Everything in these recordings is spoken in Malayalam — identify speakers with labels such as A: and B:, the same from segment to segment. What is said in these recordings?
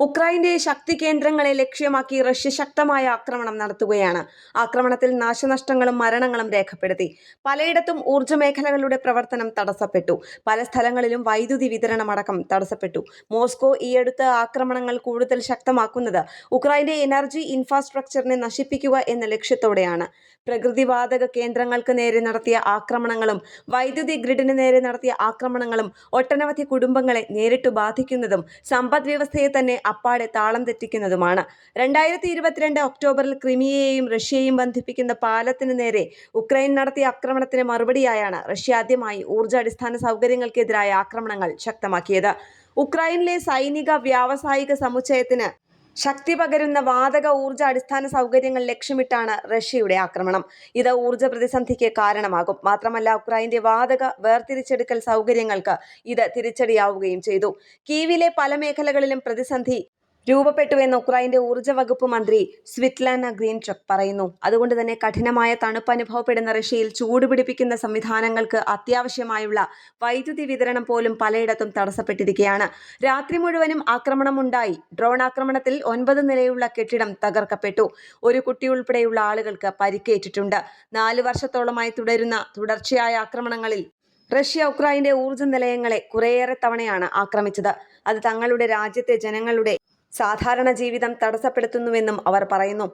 A: ഉക്രൈന്റെ ശക്തി കേന്ദ്രങ്ങളെ ലക്ഷ്യമാക്കി റഷ്യ ശക്തമായ ആക്രമണം നടത്തുകയാണ്. ആക്രമണത്തിൽ നാശനഷ്ടങ്ങളും മരണങ്ങളും രേഖപ്പെടുത്തി. പലയിടത്തും ഊർജ മേഖലകളുടെ പ്രവർത്തനം തടസ്സപ്പെട്ടു. പല സ്ഥലങ്ങളിലും വൈദ്യുതി വിതരണമടക്കം തടസ്സപ്പെട്ടു. മോസ്കോ ഈയടുത്ത ആക്രമണങ്ങൾ കൂടുതൽ ശക്തമാക്കുന്നത് ഉക്രൈന്റെ എനർജി ഇൻഫ്രാസ്ട്രക്ചറിനെ നശിപ്പിക്കുക എന്ന ലക്ഷ്യത്തോടെയാണ്. പ്രകൃതിവാതക കേന്ദ്രങ്ങൾക്ക് നേരെ നടത്തിയ ആക്രമണങ്ങളും വൈദ്യുതി ഗ്രിഡിന് നേരെ നടത്തിയ ആക്രമണങ്ങളും ഒട്ടനവധി കുടുംബങ്ങളെ നേരിട്ട് ബാധിക്കുന്നതും സമ്പദ് വ്യവസ്ഥയെ തന്നെ അപ്പാടെ താളം തെറ്റിക്കുന്നതുമാണ്. രണ്ടായിരത്തി ഇരുപത്തിരണ്ട് ഒക്ടോബറിൽ ക്രിമിയയെയും റഷ്യയെയും ബന്ധിപ്പിക്കുന്ന പാലത്തിന് നേരെ ഉക്രൈൻ നടത്തിയ ആക്രമണത്തിന് മറുപടിയായാണ് റഷ്യ ആദ്യമായി ഊർജ അടിസ്ഥാന സൗകര്യങ്ങൾക്കെതിരായ ആക്രമണങ്ങൾ ശക്തമാക്കിയത്. ഉക്രൈനിലെ സൈനിക വ്യാവസായിക സമുച്ചയത്തിന് ശക്തി പകരുന്ന വാതക ഊർജ അടിസ്ഥാന സൗകര്യങ്ങൾ ലക്ഷ്യമിട്ടാണ് റഷ്യയുടെ ആക്രമണം. ഇത് ഊർജ പ്രതിസന്ധിക്ക് കാരണമാകും. മാത്രമല്ല ഉക്രൈന്റെ വാതക വേർതിരിച്ചെടുക്കൽ സൗകര്യങ്ങൾക്ക് ഇത് തിരിച്ചടിയാവുകയും ചെയ്തു. കീവിലെ പല മേഖലകളിലും പ്രതിസന്ധി രൂപപ്പെട്ടുവെന്ന് ഉക്രൈന്റെ ഊർജ വകുപ്പ് മന്ത്രി സ്വിറ്റ്ലാന ഗ്രീൻചക് പറയുന്നു. അതുകൊണ്ട് തന്നെ കഠിനമായ തണുപ്പ് അനുഭവപ്പെടുന്ന റഷ്യയിൽ ചൂടുപിടിപ്പിക്കുന്ന സംവിധാനങ്ങൾക്ക് അത്യാവശ്യമായുള്ള വൈദ്യുതി വിതരണം പോലും പലയിടത്തും തടസ്സപ്പെട്ടിരിക്കുകയാണ്. രാത്രി മുഴുവനും ആക്രമണമുണ്ടായി. ഡ്രോൺ ആക്രമണത്തിൽ ഒൻപത് നിലയുള്ള കെട്ടിടം തകർക്കപ്പെട്ടു. ഒരു കുട്ടി ഉൾപ്പെടെയുള്ള ആളുകൾക്ക് പരിക്കേറ്റിട്ടുണ്ട്. നാല് വർഷത്തോളമായി തുടരുന്ന തുടർച്ചയായ ആക്രമണങ്ങളിൽ റഷ്യ ഉക്രൈന്റെ ഊർജ നിലയങ്ങളെ കുറേയേറെ തവണയാണ് ആക്രമിച്ചത്. അത് തങ്ങളുടെ രാജ്യത്തെ ജനങ്ങളുടെ സാധാരണ ജീവിതം തടസ്സപ്പെടുത്തുന്നുവെന്നും അവർ പറയുന്നു.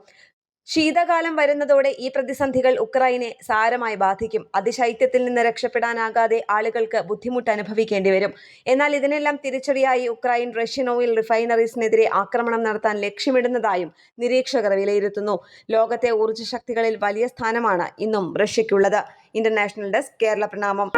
A: ശീതകാലം വരുന്നതോടെ ഈ പ്രതിസന്ധികൾ ഉക്രൈനെ സാരമായി ബാധിക്കും. അതിശൈത്യത്തിൽ നിന്ന് രക്ഷപ്പെടാനാകാതെ ആളുകൾക്ക് ബുദ്ധിമുട്ട് അനുഭവിക്കേണ്ടി വരും. എന്നാൽ ഇതിനെല്ലാം തിരിച്ചടിയായി ഉക്രൈൻ റഷ്യൻ ഓയിൽ റിഫൈനറീസിനെതിരെ ആക്രമണം നടത്താൻ ലക്ഷ്യമിടുന്നതായും നിരീക്ഷകർ വിലയിരുത്തുന്നു. ലോകത്തെ ഊർജശക്തികളിൽ വലിയ സ്ഥാനമാണ് ഇന്നും റഷ്യയ്ക്കുള്ളത് ഇന്റർനാഷണൽ ഡെസ്ക് കേരള പ്രണാമം.